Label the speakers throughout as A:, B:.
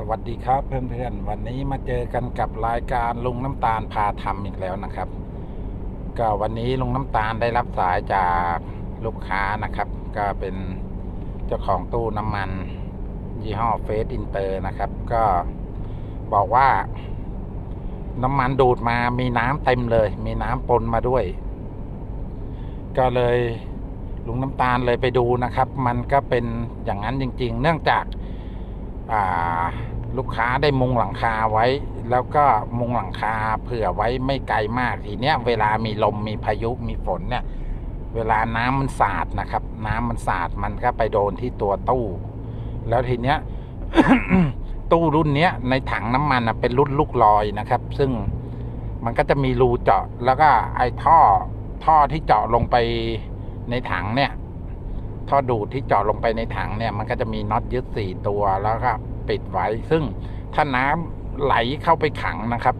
A: สวัสดีครับเพื่อนๆวันนี้มาเจอกันกับรายการลุงน้ำตาลพาทำอีกแล้วนะครับ ก็วันนี้ลุงน้ำตาลได้รับสายจากลูกค้านะครับ ก็เป็นเจ้าของตู้น้ำมัน ยี่ห้อเฟสอินเตอร์นะครับ ก็บอกว่า น้ำมันดูดมามีน้ำเต็มเลย มีน้ำปนมาด้วย ก็เลยลุงน้ำตาลเลยไปดูนะครับ มันก็เป็นอย่างนั้นจริง ๆ เนื่องจาก ลูกค้าได้มุงหลังคาไว้ แล้วก็มุงหลังคาเผื่อไว้ไม่ไกลมากทีเนี้ยเวลามีลมมีพายุมีฝนเนี่ย เวลาน้ำมันสาดนะครับ น้ำมันสาดมันก็ไปโดนที่ตัวตู้ แล้วทีเนี้ยตู้รุ่นเนี้ยในถังน้ำมันนะเป็นรุ่นลูกลอยนะครับ ซึ่งมันก็จะมีรูเจาะ แล้วก็ไอ้ท่อท่อที่เจาะลงไปในถังเนี่ย ท่อดูดที่เจาะลงไปในถังเนี่ย มันก็จะมีน็อตยึดสี่ตัวแล้วก็ปิดไว้ ซึ่งถ้าน้ำไหลเข้าไปขังนะครับ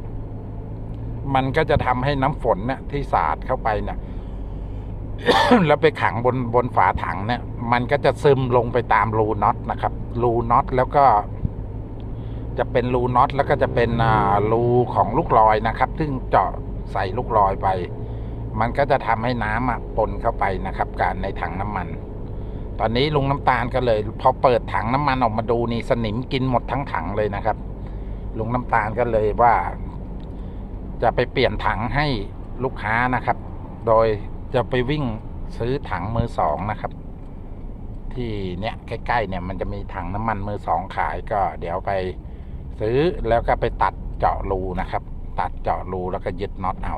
A: มันก็จะทำให้น้ำฝนเนี่ยที่สาดเข้าไปเนี่ยแล้วไปขังบนบนฝาถังเนี่ย มันก็จะซึมลงไปตามรูน็อตนะครับ รูน็อตแล้วก็ จะเป็นรูน็อตแล้วก็จะเป็นอ่ารูของลูกลอยนะครับ ซึ่งเจาะใส่ลูกลอยไป มันก็จะทำให้น้ำอะปนเข้าไปนะครับ การในถังน้ำมัน ตอนนี้ลุงน้ำตาลก็เลย พอเปิดถังน้ำมันออกมาดูนี่สนิมกินหมดทั้งถังเลยนะครับ ลุงน้ำตาลก็เลยว่า จะไปเปลี่ยนถังให้ลูกค้านะครับ โดยจะไปวิ่งซื้อถังมือสองนะครับ ที่เนี่ยใกล้ๆเนี่ยมันจะมีถังน้ำมันมือสองขายก็ เดี๋ยวไปซื้อแล้วก็ไปตัดเจาะรูนะครับ ตัดเจาะรูแล้วก็ยึดน็อตเอา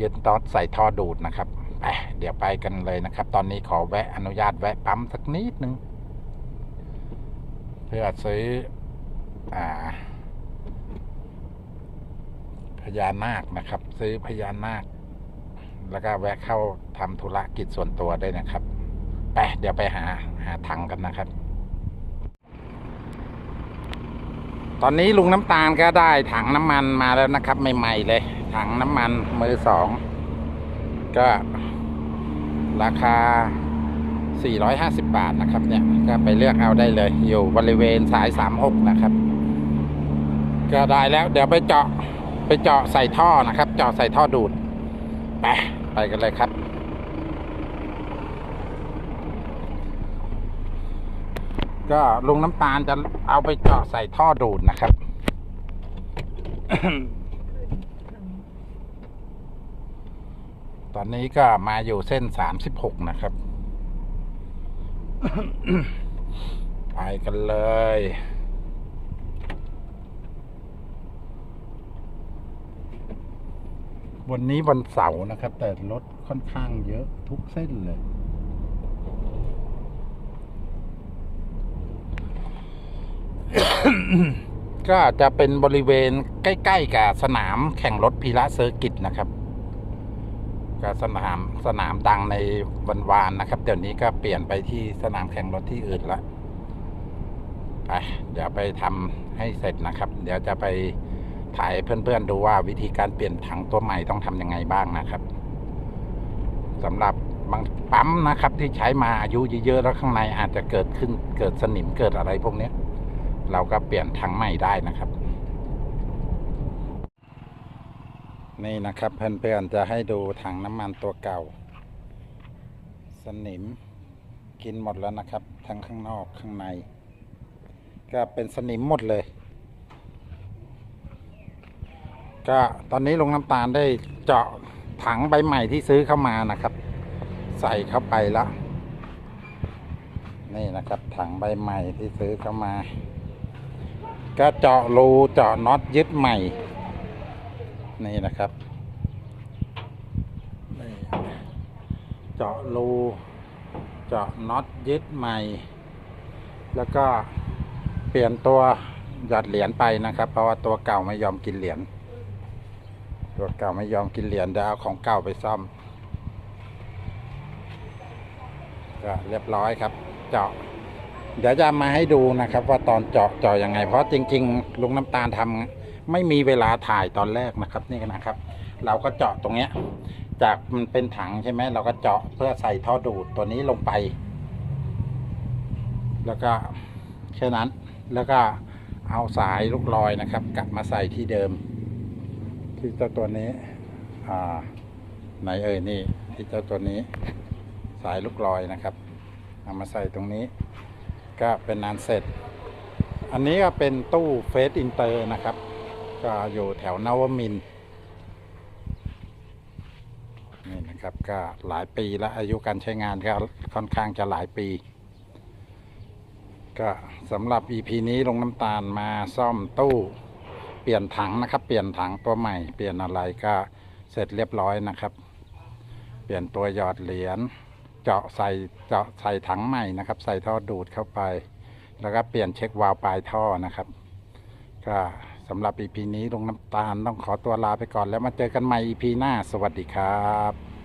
A: ยึดน็อตใส่ท่อดูดนะครับ ไปเดี๋ยวไปกันเลยนะครับ ตอนนี้ขอแวะอนุญาตแวะปั๊มสักนิดนึง เพื่อซื้ออ่าพญานาคนะครับ ซื้อพญานาค แล้วก็แวะเข้าทำธุรกิจส่วนตัวด้วยนะครับ ไปเดี๋ยวไปหาหาถังกันนะครับ ตอนนี้ลุงน้ำตาลก็ได้ถังน้ำมันมาแล้วนะครับ ใหม่ ๆ เลย ถังน้ำมันมือสอง ก็ ราคา 450 บาทนะครับเนี่ยก็ไปเลือกเอาได้เลย อยู่บริเวณสาย 36 นะครับ ก็ได้แล้วเดี๋ยวไปเจาะไปเจาะใส่ท่อนะครับ เจาะใส่ท่อดูด ไปไปกันเลยครับก็ลุงน้ำตาลจะเอาไปเจาะใส่ท่อดูดนะครับ ตอนนี้ก็มาอยู่เส้นสามสิบหกนะครับ ไปกันเลยวันนี้วันเสาร์นะครับ แต่รถค่อนข้างเยอะทุกเส้นเลย ก็จะเป็นบริเวณใกล้ ๆ กับสนามแข่งรถพีระเซอร์กิตนะครับ ก็สนามสนามดังในวันวานนะครับ เดี๋ยวนี้ก็เปลี่ยนไปที่สนามแข่งรถที่อื่นละไปเดี๋ยวไปทำให้เสร็จนะครับ เดี๋ยวจะไปถ่ายเพื่อนๆดูว่าวิธีการเปลี่ยนถังตัวใหม่ต้องทำยังไงบ้างนะครับสำหรับบางปั๊มนะครับ ที่ใช้มาอายุเยอะๆแล้วข้างในอาจจะเกิดขึ้นเกิดสนิมเกิดอะไรพวกเนี้ยเราก็เปลี่ยนถังใหม่ได้นะครับ นี่นะครับเพื่อนๆจะให้ดูถังน้ำมันตัวเก่า สนิมกินหมดแล้วนะครับ ทั้งข้างนอกข้างใน ก็เป็นสนิมหมดเลย ก็ตอนนี้ลงน้ำตาลได้เจาะถังใบใหม่ที่ซื้อเข้ามานะครับ ใส่เข้าไปแล้วนี่นะครับถังใบใหม่ที่ซื้อเข้ามา ก็เจาะรูเจาะน็อตยึดใหม่ นี่นะครับนี่เจาะรูเจาะน็อตยึดใหม่ แล้วก็เปลี่ยนตัวหยอดเหรียญไปนะครับ เพราะว่าตัวเก่าไม่ยอมกินเหรียญตัวเก่าไม่ยอมกินเหรียญเดี๋ยวเอาของเก่าไปซ่อม ก็เรียบร้อยครับ เจาะ เดี๋ยวจะมาให้ดูนะครับ ว่าตอนเจาะเจาะยังไง เพราะจริง ๆ ลุงน้ำตาลทำ ไม่มีเวลาถ่ายตอนแรกนะครับนี่นะครับ เราก็เจาะตรงเนี้ย จากมันเป็นถังใช่ไหมเราก็เจาะเพื่อใส่ท่อดูดตัวนี้ลงไป แล้วก็แค่นั้นแล้วก็เอาสายลูกลอยนะครับ กลับมาใส่ที่เดิม ที่เจ้าตัวนี้อ่าไหนเอ่ยนี่ ที่เจ้าตัวนี้ สายลูกลอยนะครับเอามาใส่ตรงนี้ ก็เป็นนานเสร็จ อันนี้ก็เป็นตู้เฟสอินเตอร์นะครับ ก็อยู่แถวนวมินนี่นะครับก็หลายปีแล้วอายุการใช้งานก็ค่อนข้างจะหลายปี ก็สำหรับ EP นี้ลงน้ำตาลมาซ่อมตู้เปลี่ยนถังนะครับ เปลี่ยนถังตัวใหม่ เปลี่ยนอะไรก็เสร็จเรียบร้อยนะครับ เปลี่ยนตัวหยอดเหรียญเจาะใส่เจาะใส่ถังใหม่นะครับ ใส่ท่อดูดเข้าไป แล้วก็เปลี่ยนเช็ควาล์วปลายท่อนะครับ ก็ สำหรับ EP นี้ลงน้ำตาลต้องขอตัวลาไปก่อนแล้วมาเจอกันใหม่ EP หน้า สวัสดีครับ